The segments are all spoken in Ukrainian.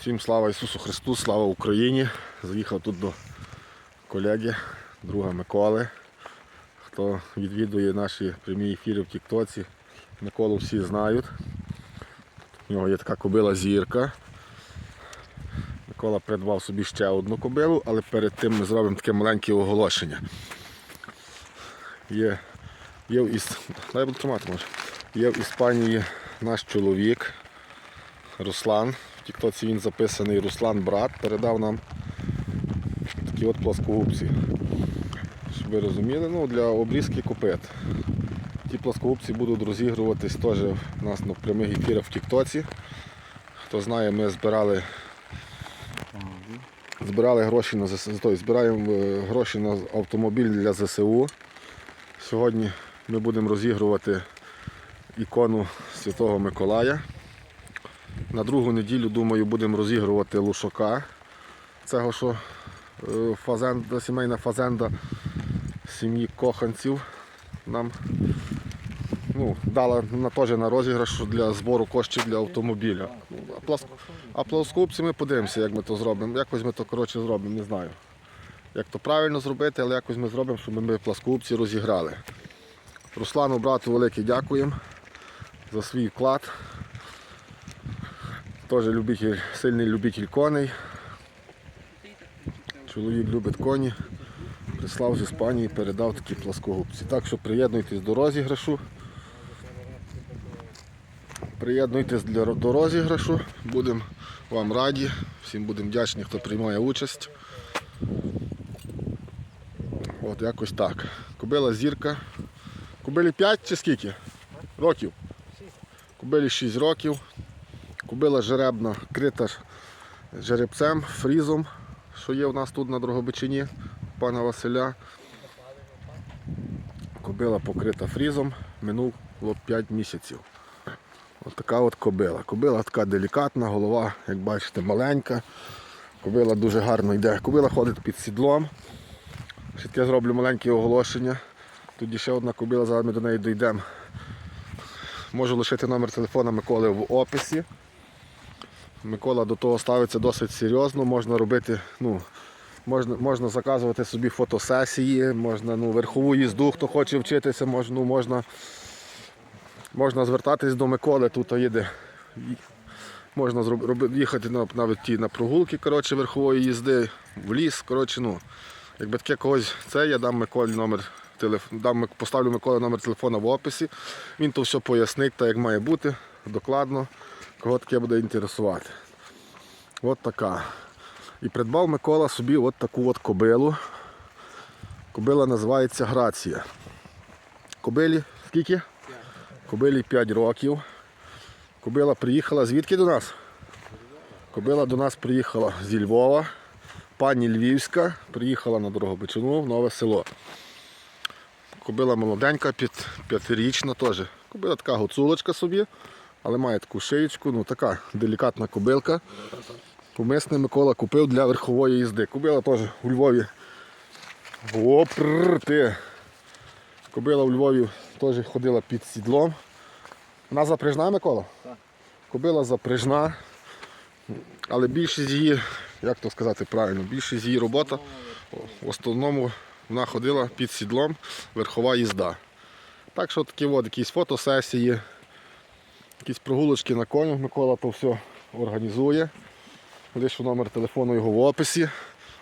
Всім слава Ісусу Христу, слава Україні. Заїхав тут до колеги, друга Миколи. Хто відвідує наші прямі ефіри в Тіктоці, Миколу всі знають. У нього є така кобила зірка. Микола придбав собі ще одну кобилу, але перед тим ми зробимо таке маленьке оголошення. Є, є в Іс... Дай тримати, може. Є в Іспанії наш чоловік Руслан. Тіктоці він записаний Руслан брат, передав нам такі от плоскогубці. Щоб ви розуміли, ну, для обрізки копит. Ті плоскогубці будуть розігруватись теж у нас на прямих ефірах в Тіктоці. Хто знає, ми збирали збирали гроші на ЗСУ, збираємо е, гроші на автомобіль для ЗСУ. Сьогодні ми будемо розігрувати ікону Святого Миколая. На другу неділю, думаю, будемо розігрувати лушака. Цього, що е, фазенда, сімейна фазенда сім'ї коханців нам ну, дала на, теж на розіграш для збору коштів для автомобіля. Ну, А, плоскопці ми подивимося, як ми то зробимо. Якось ми то коротше зробимо, не знаю. Як то правильно зробити, але якось ми зробимо, щоб ми плоскопці розіграли. Руслану брату велике дякуємо за свій вклад. Теж любитель, сильний любитель коней. Чоловік любить коні. Прислав з Іспанії, передав такі плоскогубці. Так що приєднуйтесь до розіграшу. Приєднуйтесь до розіграшу. Будемо вам раді. Всім будемо вдячні, хто приймає участь. От якось так. Кобила зірка. Кобилі 5 чи скільки? Років? Кобилі 6 років. Кобила жеребна, крита жеребцем, фрізом, що є у нас тут на Дрогобичині, пана Василя. Кобила покрита фрізом, минуло 5 місяців. От така от кобила. Кобила така делікатна, голова, як бачите, маленька. Кобила дуже гарно йде. Кобила ходить під сідлом. Ще таке зроблю маленьке оголошення. Тут ще одна кобила, зараз ми до неї дійдемо. Можу лишити номер телефона Миколи в описі. Микола до того ставиться досить серйозно, можна робити, ну, можна, можна заказувати собі фотосесії, можна ну, верхову їзду, хто хоче вчитися, можна, ну, можна, можна звертатись до Миколи, тут їде. Можна зроб- роби- їхати на, навіть ті на прогулки коротше, верхової їзди, в ліс. Коротше, ну, якби таке когось це, я дам Миколі номер дам, поставлю Миколі номер телефона в описі. Він то все пояснить, так як має бути, докладно, кого таке буде інтересувати. От така. І придбав Микола собі от таку от кобилу. Кобила називається Грація. Кобилі скільки? Кобилі 5 років. Кобила приїхала звідки до нас? Кобила до нас приїхала зі Львова. Пані Львівська приїхала на Дрогобичину в нове село. Кобила молоденька, п'ят- п'ятирічна теж. Кобила така гуцулочка собі, але має таку шиєчку, ну така делікатна кобилка. Умисне Микола купив для верхової їзди. Кобила теж у Львові. Опр, ти. Кобила у Львові теж ходила під сідлом. Вона запряжна, Микола? Так. Кобила запряжна. Але більшість її, як то сказати правильно, більшість її робота в основному вона ходила під сідлом верхова їзда. Так що такі от якісь фотосесії, якісь прогулочки на конях Микола то все організує. Лише номер телефону його в описі.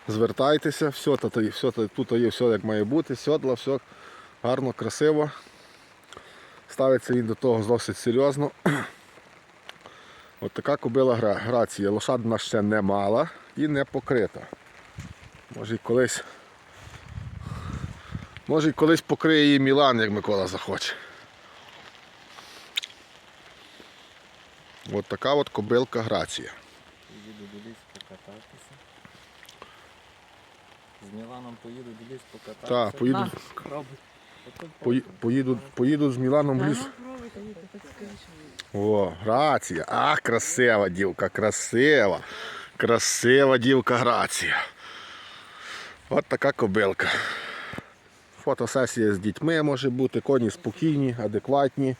Звертайтеся, все, та- все, та- тут є все як має бути, сьодла, все гарно, красиво. Ставиться він до того досить серйозно. От така кобила гра, грація. Лошад в нас ще не мала і не покрита. Може і колись. Може і колись покриє її Мілан, як Микола захоче. От така от кобилка грація. Їду до лісу покататися. З Міланом поїду до лісу покататися. Так, поїду, пої- поїду, поїду з Міланом в ліс. О, грація. А, красива дівка, красива. Красива дівка грація. От така кобилка. Фотосесія з дітьми може бути, коні спокійні, адекватні.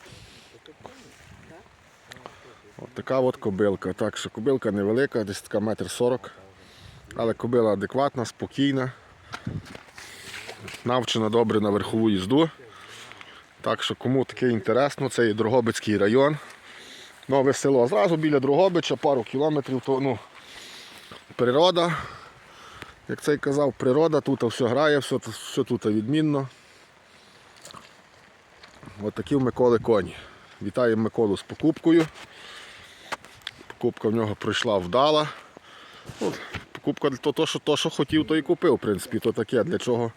От така от кобилка. Так що кобилка невелика, десь така метр сорок. Але кобила адекватна, спокійна. Навчена добре на верхову їзду. Так що кому таке інтересно, це є Дрогобицький район. Нове село. Зразу біля Дрогобича, пару кілометрів, то ну, природа. Як це й казав, природа, тут все грає, все, все тут відмінно. От такі в Миколи коні. Вітаємо Миколу з покупкою. Покупка в нього пройшла вдала. Ну, покупка то, то, що, то, що хотів, то і купив, в принципі, то таке, для чого.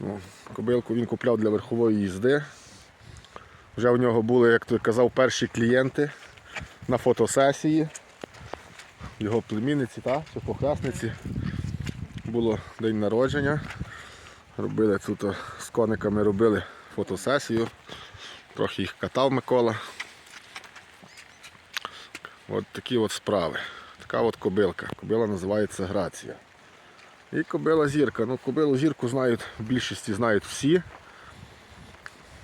Ну, кобилку він купляв для верхової їзди. Вже в нього були, як той казав, перші клієнти на фотосесії. Його племінниці, та, чи похресниці. Було день народження. Робили тут з кониками робили фотосесію. Трохи їх катав Микола. От такі от справи. Така от кобилка. Кобила називається Грація. І кобила зірка. Ну, кобилу зірку знають, в більшості знають всі.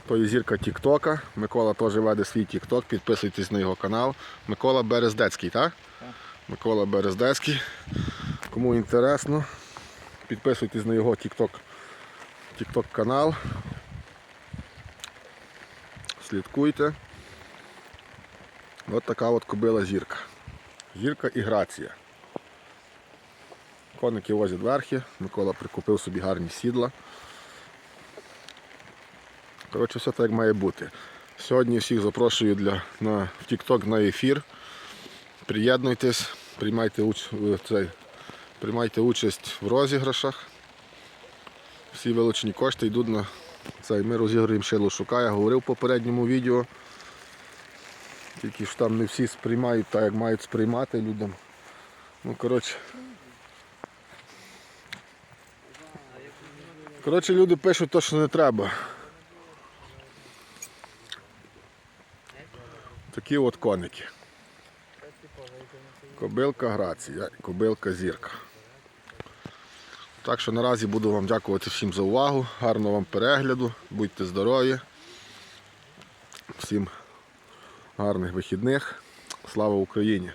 То є зірка Тіктока. Микола теж веде свій Тікток, підписуйтесь на його канал. Микола Берездецький, так? Так. Микола Берездецький. Кому інтересно, підписуйтесь на його Тікток, Тікток канал. Слідкуйте. От така от кобила зірка. Зірка і грація. Коники возять верхи, Микола прикупив собі гарні сідла. Коротше, все так має бути. Сьогодні всіх запрошую для, на, TikTok на ефір. Приєднуйтесь, приймайте, уч, е, цей, приймайте участь в розіграшах. Всі вилучені кошти йдуть на цей. Ми розігруємо шило шукає, говорив в попередньому відео. Тільки ж там не всі сприймають так, як мають сприймати людям. Ну, коротше. Коротше, люди пишуть те, що не треба. Такі от коники. Кобилка грація, кобилка зірка. Так що наразі буду вам дякувати всім за увагу. Гарного вам перегляду, будьте здорові. Всім гарних вихідних. Слава Україні!